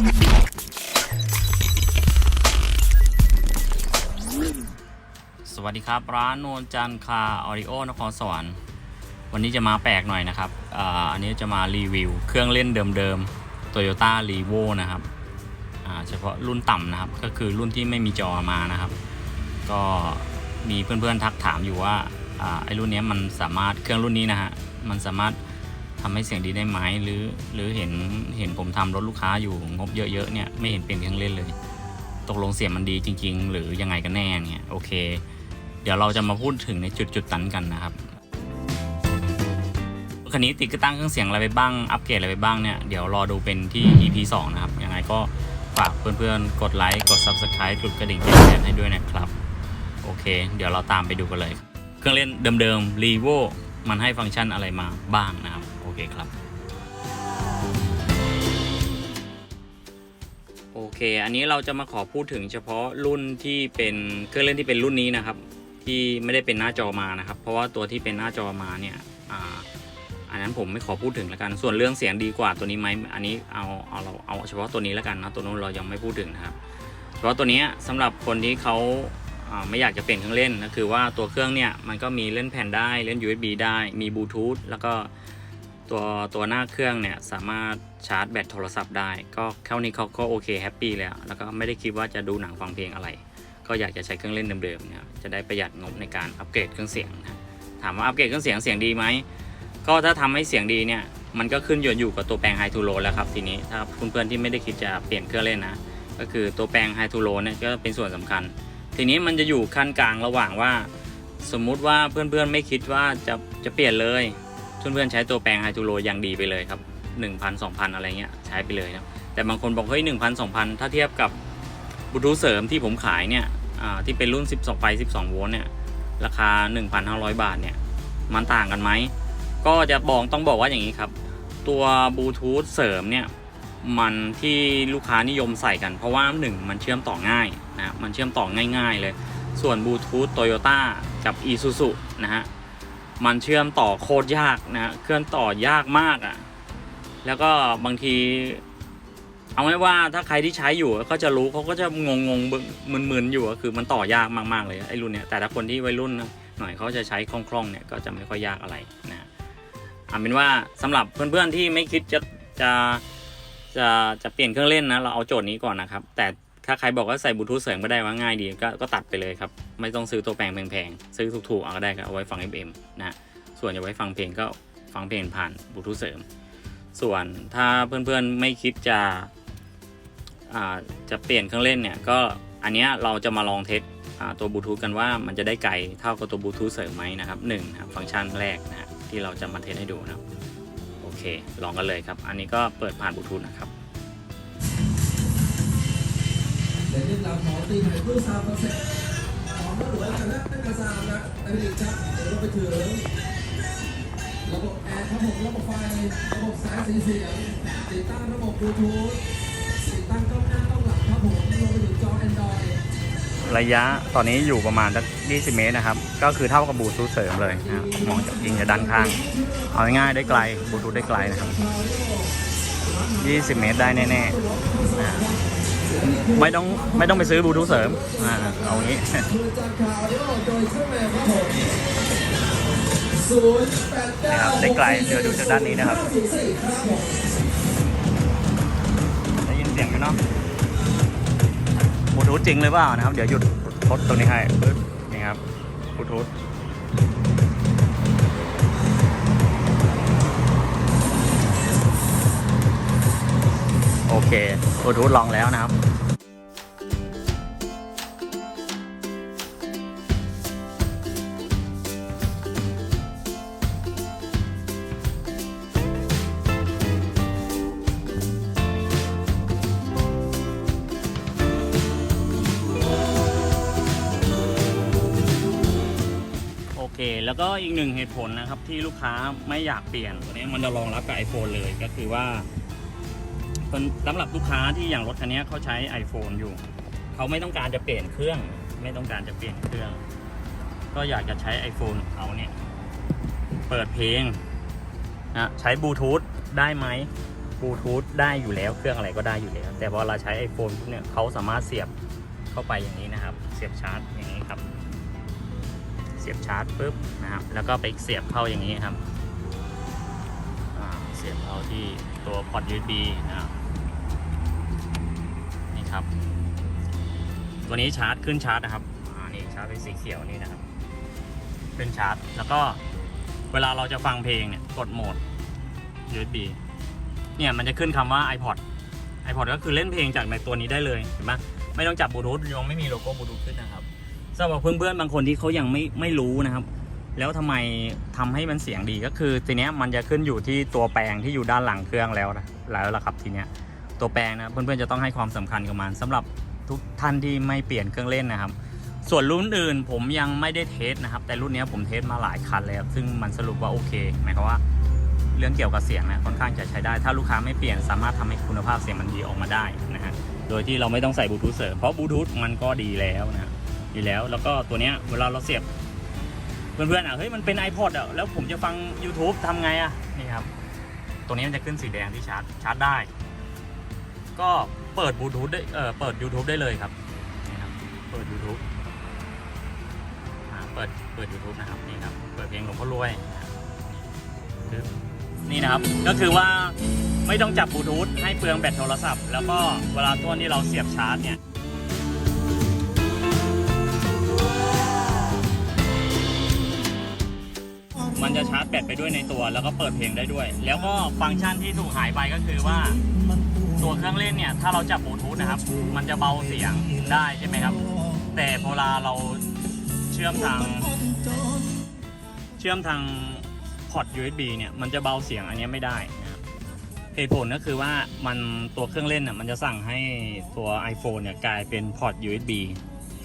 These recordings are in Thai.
สวัสดีครับ ร้านโนนจันคาออริโอนครสวรรค์วันนี้จะมาแปลกหน่อยนะครับอ่าอันนี้จะมารีวิว เครื่องเล่นเดิมๆ Toyota r e v o นะครับอ่าเฉพาะรุ่นต่ำนะครับ ก็คือรุ่นที่ไม่มีจอมานะครับ ก็มีเพื่อนๆทักถามอยู่ว่าอ่าไอ้รุ่นนี้มันสามารถเครื่องรุ่นนี้นะฮะมันสามารถ ทำให้เสียงดีได้ไหมหรือหรือเห็นเห็นผมทำรถลูกค้าอยู่งบเยอะๆเนี่ยไม่เห็นเป็นเครื่องเล่นเลย ตกลงเสียงมันดีจริง ๆ หรือยังไงกันแน่เนี่ยโอเค เดี๋ยวเราจะมาพูดถึงในจุดจุดๆนั้นกันนะครับคันนี้ติดกระตั้งเครื่องเสียงอะไรไปบ้างอัปเกรดอะไรไปบ้างเนี่ยเดี๋ยวรอดูเป็นที่ EP 2 นะครับยังไงก็ฝากเพื่อนๆ กดไลค์กด Subscribe กดกระดิ่งแจ้งเตือนให้ด้วยนะครับ โอเค เดี๋ยวเราตามไปดูกันเลย เครื่องเล่นเดิมๆ r e v o มันให้ฟังก์ชันอะไรมาบ้างนะครับ คครับ โอเค อันนี้เราจะมาขอพูดถึงเฉพาะรุ่นที่เป็นเครื่องเล่นที่เป็นรุ่นนี้นะครับ ที่ไม่ได้เป็นหน้าจอมานะครับ เพราะว่าตัวที่เป็นหน้าจอมาเนี่ยอันนั้นผมไม่ขอพูดถึงแล้วกัน ส่วนเรื่องเสียงดีกว่าตัวนี้ไหมอันนี้เอาเอาเราเอาเฉพาะตัวนี้แล้วกันนะตัวนู้นเรายังไม่พูดถึงนะครับเฉพาะตัวนี้ยสำหรับคนที่เขาาไม่อยากจะเปลี่ยนเครื่องเล่นก็คือว่าตัวเครื่องเนี่ยมันก็มีเล่นแผ่นได้เล่น USB ได้มีบลูทูธแล้วก็ ตัวตัวหน้าเครื่องเนี่ยสามารถชาร์จแบตโทรศัพท์ได้ ก็แค่นี้เขาก็โอเคแฮปปี้แล้วแล้วก็ไม่ได้คิดว่าจะดูหนังฟังเพลงอะไร ก็อยากจะใช้เครื่องเล่นเดิมๆเนี่ยจะได้ประหยัดงบในการอัปเกรดเครื่องเสียงนะถามว่าอัปเกรดเครื่องเสียงเสียงดีไหมก็ถ้าทำให้เสียงดีเนี่ยมันก็ขึ้นอยู่อยู่กับตัวแปลงไฮทูโลแล้วครับทีนี้ถ้าเพื่อนๆที่ไม่ได้คิดจะเปลี่ยนเครื่องเล่นนะก็คือตัวแปลงไฮทูโลเนี่ยก็เป็นส่วนสำคัญ ทีนี้มันจะอยู่ขั้นกลางระหว่างว่า สมมุติว่าเพื่อนๆไม่คิดว่าจะจะเปลี่ยนเลย เพื่อนๆใช้ตัวแปลงไฮทูโลอย่างดีไปเลยครับ1,000 2,000 อะไรเงี้ยใช้ไปเลยนะแต่บางคนบอกเฮ้ย1,000 2,000 ถ้าเทียบกับบลูทูธเสริมที่ผมขายเนี่ยอ่าที่เป็นรุ่น 12ไฟ12 โวลต์เนี่ยราคา 1,500 บาทเนี่ยมันต่างกันไหม ก็จะบอกต้องบอกว่าอย่างนี้ครับ ตัวบลูทูธเสริมเนี่ยมันที่ลูกค้านิยมใส่กัน เพราะว่าหนึ่งมันเชื่อมต่อง่ายนะมันเชื่อมต่อง่าย ๆ เลย ส่วนบลูทูธโตโยต้ากับ i s u z u นะฮะ มันเชื่อมต่อโคตรยากนะเคลื่อนต่อยากมากอะ่ะ แล้วก็บางที เอาไว้ว่าถ้าใครที่ใช้อยู่ก็จะรู้เขาก็จะงงงๆมึนๆอยู่ก็คือมันต่อยากมากๆเลยไอ้รุ่นเนี้ยแต่ถ้าคนที่วัยรุ่นหน่อยเขาจะใช้คล่องๆเนี่ยก็จะไม่ค่อยยากอะไรนะเอาเป็นว่าสำหรับเพื่อนๆที่ไม่คิดจะจะจะจะเปลี่ยนเครื่องเล่นนะเราเอาโจทย์นี้ก่อนนะครับ แต่ ถ้าใครบอกว่าใส่บลูทูธเสริมก็ได้ว่าง่ายดีก็ก็ตัดไปเลยครับ ไม่ต้องซื้อตัวแปลงแพงๆ ซื้อถูกๆเอาก็ได้ครับเอาไว้ฟัง FM นะส่วนจะไว้ฟังเพลงก็ฟังเพลงผ่านบลูทูธเสริม ส่วนถ้าเพื่อนๆไม่คิดจะอ่าจะเปลี่ยนเครื่องเล่นเนี่ยก็อันนี้เราจะมาลองเทสตัวบลูทูธกันว่ามันจะได้ไกลเท่ากับตัวบลูทูธเสริมไหมนะครับหนึ่งนะฟังก์ชันแรกนะฮะที่เราจะมาเทสให้ดูนะครับโอเค ลองกันเลยครับ อันนี้ก็เปิดผ่านบลูทูธนะครับ เดี๋ยวนี้เราขอตีไข่เพื่อซาวด์คอนเซ็ปต์ของไม่หลวกันนะตั้งแต่ซาวด์นะอันนี้ครับเดี๋ยวเราไปถึงระบบแอร์ครับผมระบบไฟระบบสายสีเสียงติดตั้งระบบบลูทูธติดตั้งกล้องหน้ากล้องหลังครับผมรวมไปถึงจอ Android ระยะตอนนี้อยู่ประมาณสัก20 เมตรนะครับ ก็คือเท่ากับบูทูธเสริมเลยนะครับมองจากยิงจากด้านข้าง เอาง่ายๆได้ไกลบูทูธได้ไกลนะครับ 20 เมตรได้แน่ๆนะ ไม่ต้องไม่ต้องไปซื้อบลูทูธเสริมอ่าเอางี้คือย่างแมวครับผมศูนย์แปดเก้านะครับได้ไกลเดี๋ยวดูจากด้านนี้นะครับได้ยินเสียงไหมเนาะบลูทูธจริงหรือเปล่านะครับ เดี๋ยวหยุดทดตรงนี้ให้ปึ๊บนี่ครับบลูทูธ เคบลูทูธลองแล้วนะครับโอเคแล้วก็อีกหนึ่งเหตุผลนะครับที่ลูกค้าไม่อยากเปลี่ยนตัวนี้มันจะรองรับกับ iPhone เลยก็คือว่า สำหรับลูกค้าที่อย่างรถคันนี้เขาใช้ iPhone อยู่ เขาไม่ต้องการจะเปลี่ยนเครื่อง ไม่ต้องการจะเปลี่ยนเครื่อง ก็อยากจะใช้ iPhone ของเขาเนี่ย เปิดเพลงนะใช้บลูทูธได้ไหมบลูทูธได้อยู่แล้วเครื่องอะไรก็ได้อยู่แล้ว แต่พอเราใช้ iPhone เนี่ยเขาสามารถเสียบเข้าไปอย่างนี้นะครับ เสียบชาร์จอย่างนี้ครับ เสียบชาร์จปุ๊บนะครับ แล้วก็ไปเสียบเข้าอย่างนี้ครับเสียบเข้าที่ตัวพอร์ต USB นะครับ ครับ ตัวนี้ชาร์จขึ้นชาร์จนะครับอ่านี่ชาร์จเป็นสีเขียวนี่นะครับขึ้นชาร์จ แล้วก็เวลาเราจะฟังเพลงเนี่ยกดโหมด USB เนี่ยมันจะขึ้นคำว่า iPod iPod ก็คือเล่นเพลงจากในตัวนี้ได้เลยเห็นไหมไม่ต้องจับบลูทูธยังไม่มีโลโก้บลูทูธขึ้นนะครับสำหรับเพื่อนๆบางคนที่เขายังไม่ไม่รู้นะครับ แล้วทำไมทำให้มันเสียงดีก็คือทีเนี้ยมันจะขึ้นอยู่ที่ตัวแปลงที่อยู่ด้านหลังเครื่องแล้วนะแล้วล่ะครับทีเนี้ย ตัวแปลงนะเพื่อนๆจะต้องให้ความสำคัญกับมันสำหรับทุกท่านที่ไม่เปลี่ยนเครื่องเล่นนะครับ ส่วนรุ่นอื่นผมยังไม่ได้เทสนะครับ แต่รุ่นนี้ผมเทสมาหลายคันแล้วซึ่งมันสรุปว่าโอเคหมายความว่าเรื่องเกี่ยวกับเสียงนะค่อนข้างจะใช้ได้ ถ้าลูกค้าไม่เปลี่ยนสามารถทำให้คุณภาพเสียงมันดีออกมาได้นะฮะโดยที่เราไม่ต้องใส่บลูทูธเสริมเพราะบลูทูธมันก็ดีแล้วนะดีแล้วแล้วก็ตัวเนี้ยเวลาเราเสียบเพื่อนๆอะเฮ้ยมันเป็น iPod อะแล้วผมจะฟัง YouTube ทำไงอะนี่ครับตัวนี้มันจะขึ้นสีแดงที่ชาร์จชาร์จได้ ก็เปิดบลูทูธได้เออเปิด YouTube ได้เลยครับนี่ครับ เปิด YouTube อ่าเปิดเปิด YouTube นะครับนี่ครับเปิดเพลงหลวงพ่อรวยนะครับนี่นะครับก็คือว่าไม่ต้องจับบลูทูธให้เปลืองแบตโทรศัพท์ แล้วก็เวลาตัวที่เราเสียบชาร์จเนี่ยมันจะชาร์จแบตไปด้วยในตัว แล้วก็เปิดเพลงได้ด้วย แล้วก็ฟังก์ชันที่ถูกหายไปก็คือว่า ตัวเครื่องเล่นเนี่ยถ้าเราจับบลูทูธนะครับ มันจะเบาเสียงได้ใช่ไหมครับ แต่พอเวลาเราเชื่อมทาง เชื่อมทางพอร์ต USB เนี่ยมันจะเบาเสียงอันนี้ไม่ได้นะครับเหตุผลก็คือว่ามันตัวเครื่องเล่นน่ะมันจะสั่งให้ตัว iPhone เนี่ยกลายเป็นพอร์ต USB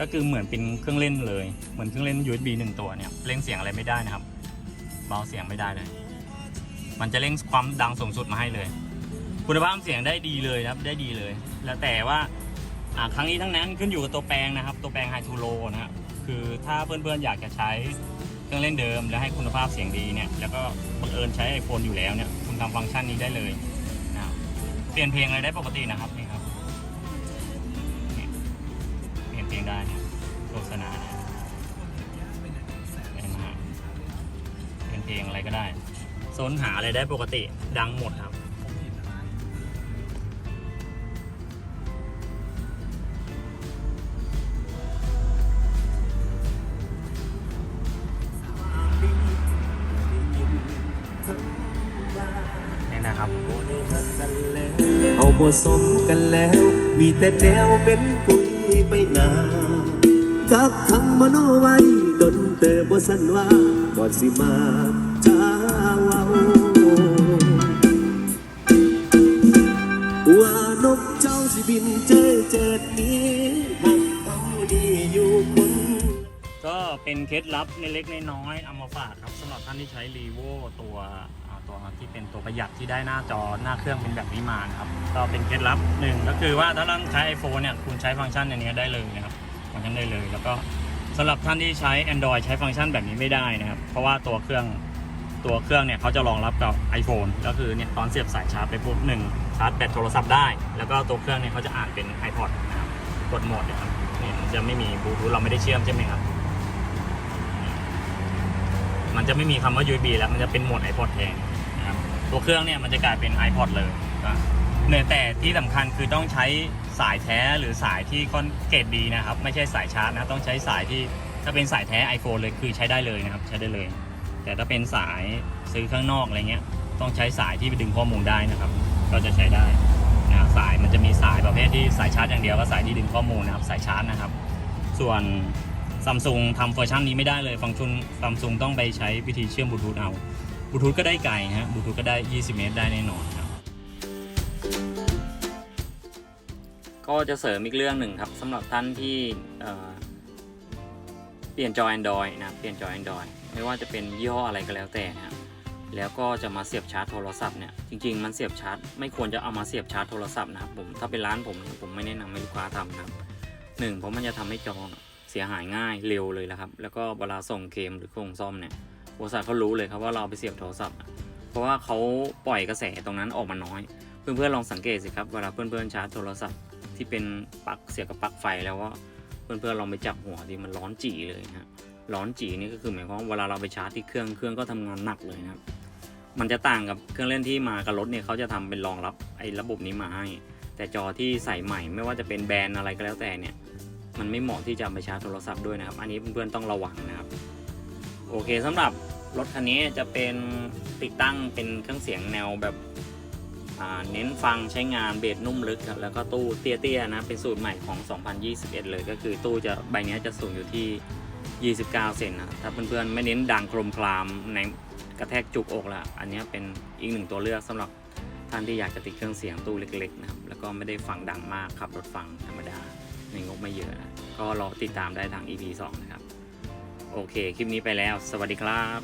ก็คือเหมือนเป็นเครื่องเล่นเลย เหมือนเครื่องเล่น USB หนึ่งตัวเนี่ยเล่นเสียงอะไรไม่ได้นะครับ เบาเสียงไม่ได้เลย มันจะเร่งความดังสูงสุดมาให้เลย คุณภาพเสียงได้ดีเลยครับได้ดีเลย แล้วแต่ว่าครั้งนี้ทั้งนั้นขึ้นอยู่กับตัวแปลงนะครับ ตัวแปลงไฮทูโลนะครับคือถ้าเพื่อนๆอยากจะใช้เครื่องเล่นเดิม แล้วให้คุณภาพเสียงดีเนี่ยแล้วก็บังเอิญใช้ iPhone อยู่แล้วเนี่ยคุณทำฟังก์ชันนี้ได้เลยนะเปลี่ยนเพลงอะไรได้ปกตินะครับนี่ครับเปลี่ยนเพลงได้โฆษณาเนี่ยเห็นเป็นเพลงอะไรก็ได้โซนหาอะไรได้ปกติดังหมดครับ บ่สมกันแล้ว มีแต่แนวเป็นปุ๋ยไปหนากับคำมโนไว้ดนเตอบ่สันว่าก่อนสิมาจ้าเว้าว่านกเจ้าสิบินเจอเจิดนี้หักเอาดีอยู่คนก็เป็นเคล็ดลับเล็กๆน้อยๆเอามาฝากครับสำหรับท่านที่ใช้รีโวตัว ตัวที่เป็นตัวประหยัดที่ได้หน้าจอหน้าเครื่องเป็นแบบนี้มานะครับก็เป็นเคล็ดลับหนึ่งก็คือว่าถ้าท่านใช้ iPhone เนี่ยคุณใช้ฟังก์ชันอันนี้ได้เลยนะครับฟังก์ชันได้เลยแล้วก็สำหรับท่านที่ใช้ Android ใช้ฟังก์ชันแบบนี้ไม่ได้นะครับ เพราะว่าตัวเครื่องตัวเครื่องเนี่ยเขาจะรองรับกับ iPhone ก็คือเนี่ยตอนเสียบสายชาร์จไปปุ๊บหนึ่งชาร์จแบตโทรศัพท์ได้ แล้วก็ตัวเครื่องเนี่ยเขาจะอ่านเป็น iPod นะครับกดโหมดนี่ยครับเนี่ยจะไม่มีบลูทูธเราไม่ได้เชื่อมใช่ไหมครับ มันจะไม่มีคำว่า USB แล้วมันจะเป็นโหมด iPod แทน ตัวเครื่องเนี่ยมันจะกลายเป็น iPod เลยก็เนี่ยแต่ที่สำคัญคือต้องใช้สายแท้หรือสายที่ค่อนเกรดดีนะครับ ไม่ใช่สายชาร์จนะต้องใช้สายที่ถ้าเป็นสายแท้ iPhone เลยคือใช้ได้เลยนะครับ ใช้ได้เลย แต่ถ้าเป็นสายซื้อข้างนอกอะไรเงี้ย ต้องใช้สายที่ไปดึงข้อมูลได้นะครับ ก็จะใช้ได้นะสายมันจะมีสายประเภทที่สายชาร์จอย่างเดียวก็สายที่ดึงข้อมูลนะครับ สายชาร์จนะครับ ส่วนซัมซุงทำเวอร์ชันนี้ไม่ได้เลย ฟังก์ชันซัมซุงต้องไปใช้วิธีเชื่อมบลูทูธเอา ลูทูธก็ได้ไกลฮะบลูทูธก็ได้ 20 เมตรได้แน่นอนครับ ก็จะเสริมอีกเรื่องหนึ่งครับสำหรับท่านที่เเปลี่ยนจอ Android นะ เปลี่ยนจอ Android ไม่ว่าจะเป็นยี่ห้ออะไรก็แล้วแต่นะแล้วก็จะมาเสียบชาร์จโทรศัพท์เนี่ย จริง ๆ มันเสียบชาร์จ ไม่ควรจะเอามาเสียบชาร์จโทรศัพท์นะครับผม ถ้าเป็นร้านผมผมไม่แนะนำให้ลูกค้าทำนะครับหนึ่งเพราะมันจะทำให้จอเสียหายง่ายเร็วเลยนะครับ แล้วก็เวลาส่งเคมหรือส่งซ่อมเนี่ย บริษัทเขารู้เลยครับว่าเราไปเสียบโทรศัพท์ เพราะว่าเขาปล่อยกระแสตรงนั้นออกมาน้อย เพื่อนๆลองสังเกตสิครับเวลาเพื่อนๆชาร์จโทรศัพท์ที่เป็นปลั๊กเสียบกับปลั๊กไฟแล้วก็เพื่อนๆลองไปจับหัวดิมันร้อนจีเลยนะฮะร้อนจีนี่ก็คือหมายความว่าเวลาเราไปชาร์จที่เครื่องเครื่องก็ทำงานหนักเลยนะครับมันจะต่างกับเครื่องเล่นที่มากับรถเนี่ยเขาจะทำเป็นรองรับไอ้ระบบนี้มาให้ แต่จอที่ใส่ใหม่ไม่ว่าจะเป็นแบรนด์อะไรก็แล้วแต่เนี่ย มันไม่เหมาะที่จะไปชาร์จโทรศัพท์ด้วยนะครับ อันนี้เพื่อนๆต้องระวังนะครับ โอเคสำหรับรถคันนี้จะเป็นติดตั้งเป็นเครื่องเสียงแนวแบบเน้นฟังใช้งานเบสนุ่มลึกครับแล้วก็ตู้เตี้ยๆนะเป็นสูตรใหม่ของ 2021 เลยก็คือตู้จะใบนี้จะสูงอยู่ที่ 29 เซนนะครับถ้าเพื่อนๆไม่เน้นดังโครมคลามในกระแทกจุกอกละอันนี้เป็นอีกหนึ่งตัวเลือกสำหรับท่านที่อยากจะติดเครื่องเสียงตู้เล็กๆนะครับแล้วก็ไม่ได้ฟังดังมากขับรถฟังธรรมดาในงบไม่เยอะนะก็รอติดตามได้ทาง EP 2 นะครับ โอเค คลิปนี้ไปแล้ว สวัสดีครับ